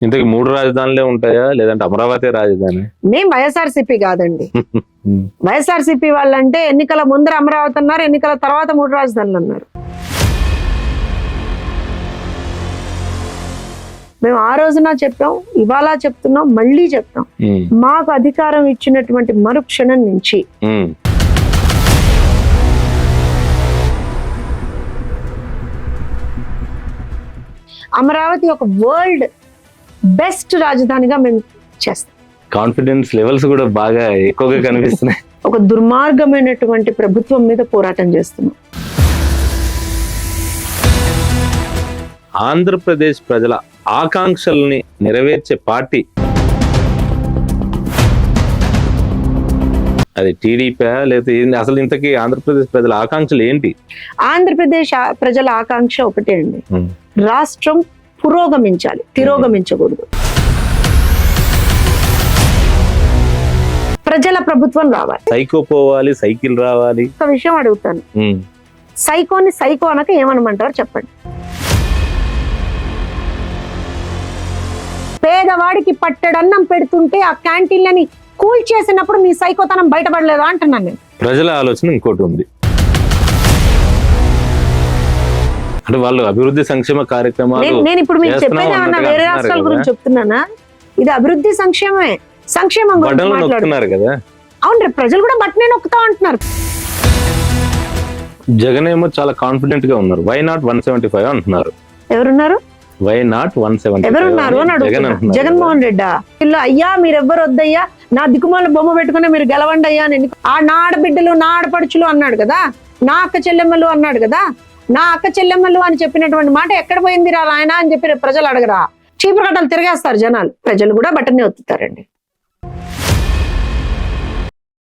ఇంతకు మూడు రాజధానులే ఉంటాయా? లేదంటే అమరావతి రాజధాని? మేం వైఎస్ఆర్సీపీ కాదండి. వైఎస్ఆర్సీపీ వాళ్ళంటే ఎన్నికల ముందర అమరావతి అన్నారు ఎన్నికల తర్వాత మూడు రాజధానులు అన్నారు. మేము ఆ రోజున చెప్పాం ఇవాళ చెప్తున్నాం మళ్ళీ చెప్తాం. మాకు అధికారం ఇచ్చినటువంటి మరుక్షణం నుంచి. అమరావతి ఒక వరల్డ్ బెస్ట్ రాజధానిగా మేము చేస్తాం. కాన్ఫిడెన్స్ లెవెల్స్ కూడా బాగా ఎక్కువగా కనిపిస్తున్నాయి. ఒక దుర్మార్గమైనటువంటి ప్రభుత్వం మీద పోరాటం చేస్తున్నాం. ఆంధ్రప్రదేశ్ ప్రజల ఆకాంక్షల్ని నెరవేర్చే పార్టీ. అది టీడీపీ లేదా ఏంది? అసలు ఇంతకీ ఆంధ్రప్రదేశ్ ప్రజల ఆకాంక్షలు ఏంటి? ఆంధ్రప్రదేశ్ ప్రజల ఆకాంక్ష ఒకటే అండి. రాష్ట్రం పురోగమించాలి తిరోగమించకూడదు. ప్రజల ప్రభుత్వం రావాలి. సైకో పోవాలి సైకిల్ రావాలి. ఒక విషయం అడుగుతాను. సైకోని సైకో అనక ఏమనమంటారు చెప్పండి. పేదవాడికి పట్టడన్నం పెడుతుంటే ఆ క్యాంటీన్లని కూల్ చేసినప్పుడు మీ సైకోతనం బయటపడలేదా అంటున్నాను నేను. ప్రజల ఆలోచన ఇంకోటి ఉంది. అంటే వాళ్ళు అభివృద్ధి సంక్షేమ కార్యక్రమాలు నేను- నేను ఇప్పుడు మీకు చెప్పేది ఏమన్నా వేరే రాష్ట్రాల. గురించి చెప్తున్నానా? ఇది అభివృద్ధి సంక్షేమమే సంక్షేమం గురించి బటన్లు మాట్లాడు. నొక్కుతున్నారు కదా. అవును రేపు ప్రజలు కూడా బట్టనే నొక్కుతా అంటున్నారు జగన్ ఏమో చాలా కాన్ఫిడెంట్గా ఉన్నారు. Why not one seventy five అంటున్నారు. ఎవరున్నారు? వై నాట్ వన్ సెవెంటీ ఎవరున్నారు అని జగన్ అడుగుతున్నా. అంటున్నారు జగన్మోహన్ రెడ్డా వీళ్ళు అయ్యా మీరెవ్వరు వద్దయ్యా నా దిక్కుమాల బొమ్మ పెట్టుకుని మీరు గెలవండి అయ్యా ఆ నా ఆడబిడ్డలు నా ఆడపడుచులు అన్నాడు కదా. నా అక్క చెల్లెమ్మలు అన్నాడు కదా. నా అక్క చెల్లెమ్మలు అని చెప్పినటువంటి మాట ఎక్కడ పోయింది రా ఆయన అని చెప్పి ప్రజలు అడగరా? చీపురు కట్టలు తిరిగేస్తారు జనాలు. ప్రజలు కూడా బట్టనే ఒత్తుతారండి.